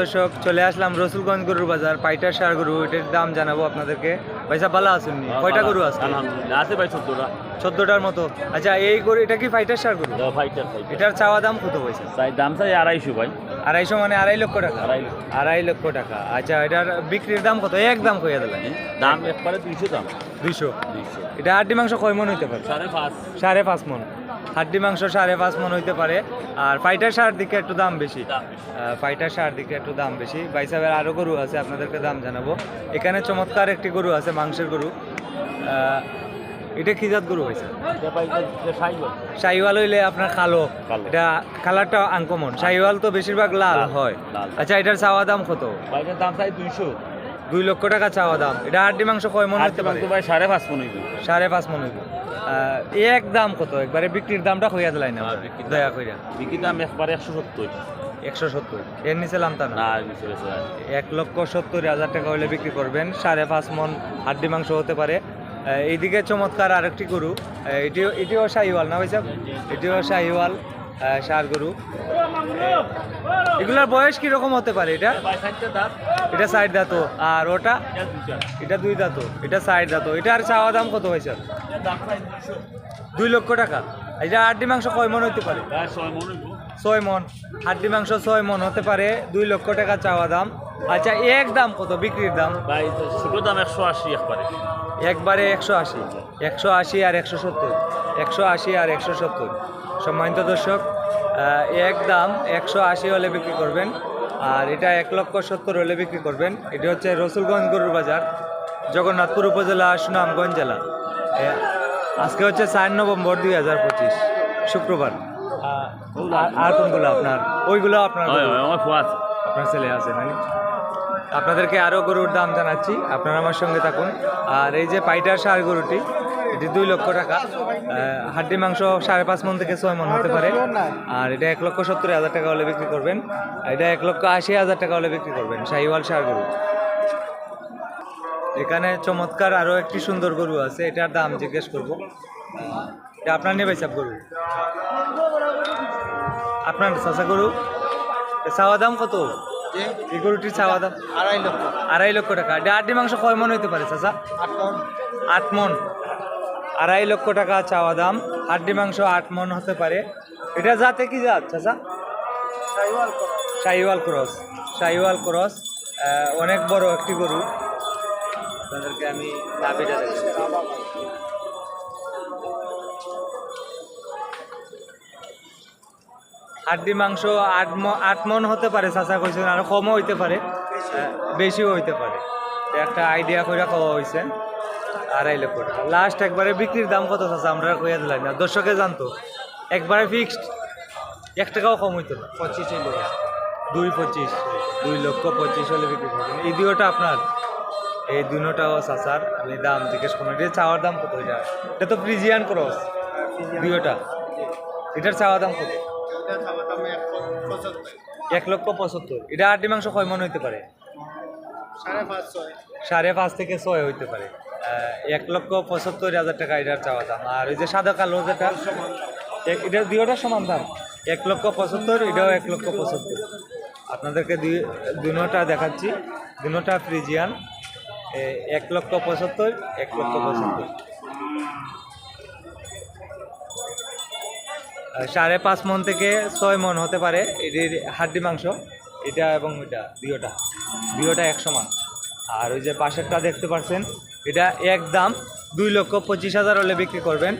দর্শক চলে আসলাম রসুলগঞ্জ গরুর বাজার পাইটার সার গরু এটার দাম জানাব আপনাদেরকে। পয়সা ভালো আছেন কয়টা গরু আছে? আলহামদুলিল্লাহ আছে ভাই চোদ্দটা। চোদ্দটার মতো। আচ্ছা এই গরু এটা কি ফাইটার সার গরু? ফাইটার এটার চাওয়া দাম কত পয়সা তাই দাম চাই আড়াইশো ভাই। আড়াইশো মানে আড়াই লক্ষ টাকা? আড়াই লক্ষ। আড়াই লক্ষ টাকা। আচ্ছা এটার বিক্রির দাম কত? এক দাম কইয়া দিলেন। দাম একবারে দুইশো দাম। দুইশো। দুইশো। এটা হাড্ডি মাংস কয় মন হইতে পারে? সাড়ে পাঁচ। সাড়ে পাঁচ মন। হাড্ডি মাংস সাড়ে পাঁচ মন হইতে পারে। আর ফাইটার সার দিকে একটু দাম বেশি। ফাইটার সার দিকে একটু দাম বেশি। বাইসাবের আরও গরু আছে আপনাদেরকে দাম জানাব। এখানে চমৎকার একটি গরু আছে মাংসের গরু। এটা কি জাত গরু হয়েছে। শাহিওয়াল হইলে আপনার কালো। এটা কালারটা আনকমন। শাহিওয়াল তো বেশিরভাগ লাল লাল, হয়। আচ্ছা এটার চাওয়া দাম কত? এটার দাম চাই দুইশো। দুই লক্ষ টাকা চাওয়া দাম। এটা হাড্ডি মাংস কয় মন হইতে পারে? ভাই সাড়ে পাঁচ মনে হইবে। সাড়ে পাঁচ মন হইব। এক দাম কত? একবারে বিক্রির দামটা হইয়া দিলাই না। হ্যাঁ, বিক্রির দয়া কইরা। বিক্রি দাম একবারে একশো সত্তর। একশো সত্তর। এর নিচে লামতা না? ভাই। এক লক্ষ সত্তর হাজার টাকা হলে বিক্রি করবেন। সাড়ে পাঁচ মন হাড্ডি মাংস হতে পারে। এইদিকে চমৎকার আরেকটি গরু। এটিও এটিও শাহিওয়াল না ভাইসাব এটিও শাহিওয়াল। ষাঁড় গরু। এগুলার বয়স কীরকম হতে পারে এটা? এটা সাইড দাঁতো আর ওটা? এটা দুই দাঁতো এটা সাইড দাঁতো আর চাওয়া দাম কত হয়েছে দুই লক্ষ টাকা। এটা হাড্ডি মাংস কয় মন হতে পারে? ছয় মনে। হাড্ডি মাংস ছয় মন হতে পারে। দুই লক্ষ টাকা চাওয়া দাম। আচ্ছা এক দাম কত বিক্রির দাম? দাম একশো আশি একবারে একবারে একশো আশি। একশো আশি আর একশো সত্তর। একশো আশি আর একশো সত্তর। সম্মানিত দর্শক এক দাম একশো আশি হলে বিক্রি করবেন আর এটা এক লক্ষ সত্তর হলে বিক্রি করবেন। এটি হচ্ছে রসুলগঞ্জ গরুর বাজার জগন্নাথপুর উপজেলা সুনামগঞ্জ জেলা। আজকে হচ্ছে চার নভেম্বর দুই হাজার পঁচিশ শুক্রবার। আর- কোনগুলো আপনার? ওইগুলো আপনার আপনার ছেলে আছে নাকি? আপনাদেরকে আরও গরুর দাম জানাচ্ছি আপনারা আমার সঙ্গে থাকুন। আর এই যে পাইটার সার গরুটি এটি দুই লক্ষ টাকা। হাড্ডি মাংস সাড়ে পাঁচ মন থেকে ছয় মন হতে পারে। আর এটা এক লক্ষ সত্তর হাজার টাকা হলে বিক্রি করবেন। এটা এক লক্ষ আশি হাজার টাকা হলে বিক্রি করবেন শাহিওয়াল সার গরু এখানে চমৎকার আরও একটি সুন্দর গরু আছে এটার দাম জিজ্ঞেস করব। এটা আপনার নেবে চাপ গরু? আপনার চাষা গরু? চাওয়া দাম কত? এই গরুটির চাওয়া দাম? আড়াই লক্ষ। আড়াই লক্ষ টাকা। এটা আটটি মাংস কয় মন হইতে পারে চাচা? আট টন আট মন। আড়াই লক্ষ টাকা চাওয়া দাম, হাড্ডি মাংস আট মন হতে পারে। এটা যাতে কি জাত, চাচা? শাহিওয়াল ক্রস। শাহিওয়াল ক্রস অনেক বড় একটি গরু। আপনাদেরকে আমি দেখাচ্ছি। হাড্ডি মাংস আট আট মন হতে পারে, চাচা কইছেন, আর কমও হইতে পারে। বেশিও হইতে পারে। একটা আইডিয়া করে খাওয়া হয়েছে আড়াই লক্ষ টাকা। লাস্ট একবারে বিক্রির দাম কত চাচা? আমরা কইয়া দিলাম না। দর্শকে জানতো একবারে ফিক্সড এক টাকাও কম হইতো না। পঁচিশ দুই পঁচিশ দুই লক্ষ পঁচিশ হলে বিক্রি করবেন। এই দুইটা আপনার? এই দুটাও চাচার আমি দাম জিজ্ঞেস করুন এটা চাওয়ার দাম কত? এটা এটা তো ফ্রিজিয়ান ক্রস দুইটা। এটার চাওয়া দাম কত? এক লক্ষ পঁচাত্তর। এটা আটটি মাংস কয় মন হইতে পারে? সাড়ে পাঁচ থেকে ছয় হইতে পারে। এক লক্ষ পঁচাত্তর হাজার টাকা এটার চাওয়া দাম। আর ওই যে সাদা কালো যেটা এটা দুইটা সমান দাম। এক লক্ষ পঁচাত্তর, এটাও এক লক্ষ পঁচাত্তর। আপনাদেরকে দুটা দেখাচ্ছি। দুটা ফ্রিজিয়ান এক লক্ষ পঁচাত্তর, এক লক্ষ পঁচাত্তর। সাড়ে পাঁচ মন থেকে ছয় মন হতে পারে এটির হাড্ডি মাংস। এটা এবং এটা, দুইটা। দুইটা এক সমান। আর ওই যে পাশেরটা দেখতে পাচ্ছেন এটা এক দাম দুই লক্ষ পঁচিশ হাজার হলে বিক্রি করবেন।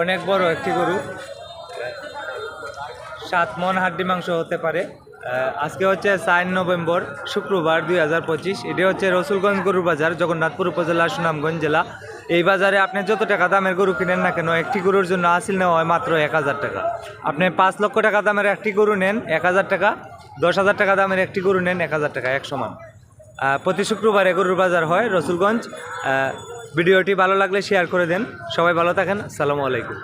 অনেক বড় একটি গরু। সাত মন হাড্ডি মাংস হতে পারে। আজকে হচ্ছে চার নভেম্বর, শুক্রবার দুই হাজার পঁচিশ। এটি হচ্ছে রসুলগঞ্জ গরুর বাজার, জগন্নাথপুর উপজেলা সুনামগঞ্জ জেলা। এই বাজারে আপনি যত টাকা দামের গরু কিনেন না কেন, একটি গরুর জন্য আসিল নেওয়া হয় মাত্র এক হাজার টাকা। আপনি পাঁচ লক্ষ টাকা দামের একটি গরু নেন, এক হাজার টাকা। দশ হাজার টাকা দামের একটি গরু নেন, এক হাজার টাকা, এক সমান। প্রতি শুক্রবার এগরুর বাজার হয় রসুলগঞ্জ। ভিডিওটি ভালো লাগলে শেয়ার করে দেন। সবাই ভালো থাকেন। আসসালামু আলাইকুম।